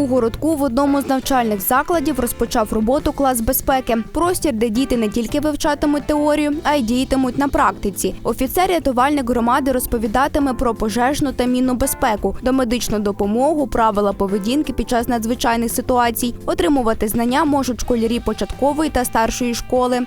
У городку в одному з навчальних закладів розпочав роботу клас безпеки. Простір, де діти не тільки вивчатимуть теорію, а й діятимуть на практиці. Офіцер-рятувальник громади розповідатиме про пожежну та мінну безпеку, домедичну допомогу, правила поведінки під час надзвичайних ситуацій. Отримувати знання можуть школярі початкової та старшої школи.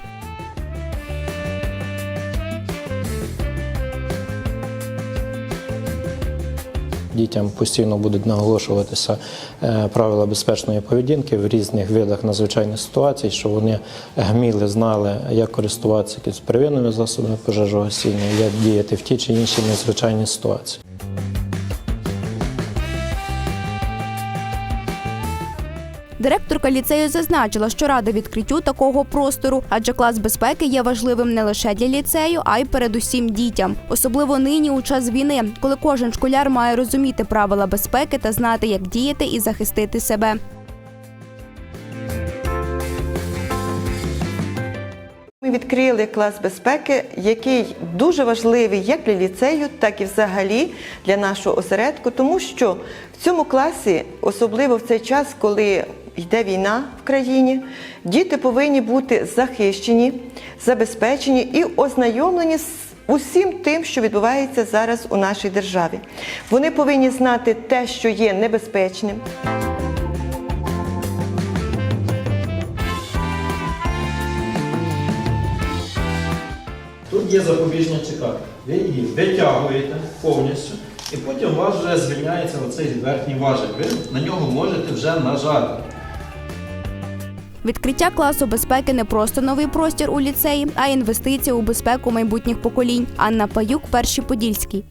Дітям постійно будуть наголошуватися е, правила безпечної поведінки в різних видах надзвичайних ситуацій, щоб вони гміли, знали, як користуватися якимись первинними засобами пожежогасіння, як діяти в ті чи інші надзвичайні ситуації. Директорка ліцею зазначила, що рада відкриттю такого простору, адже клас безпеки є важливим не лише для ліцею, а й передусім дітям. Особливо нині у час війни, коли кожен школяр має розуміти правила безпеки та знати, як діяти і захистити себе. Ми відкрили клас безпеки, який дуже важливий як для ліцею, так і взагалі для нашого осередку, тому що в цьому класі, особливо в цей час, коли йде війна в країні, діти повинні бути захищені, забезпечені і ознайомлені з усім тим, що відбувається зараз у нашій державі. Вони повинні знати те, що є небезпечним. Тут є запобіжна чекати. Ви її витягуєте повністю, і потім у вас вже звільняється оцей верхній важик. Ви на нього можете вже нажати. Відкриття класу безпеки не просто новий простір у ліцеї, а інвестиція у безпеку майбутніх поколінь. Анна Паюк, перший подільський.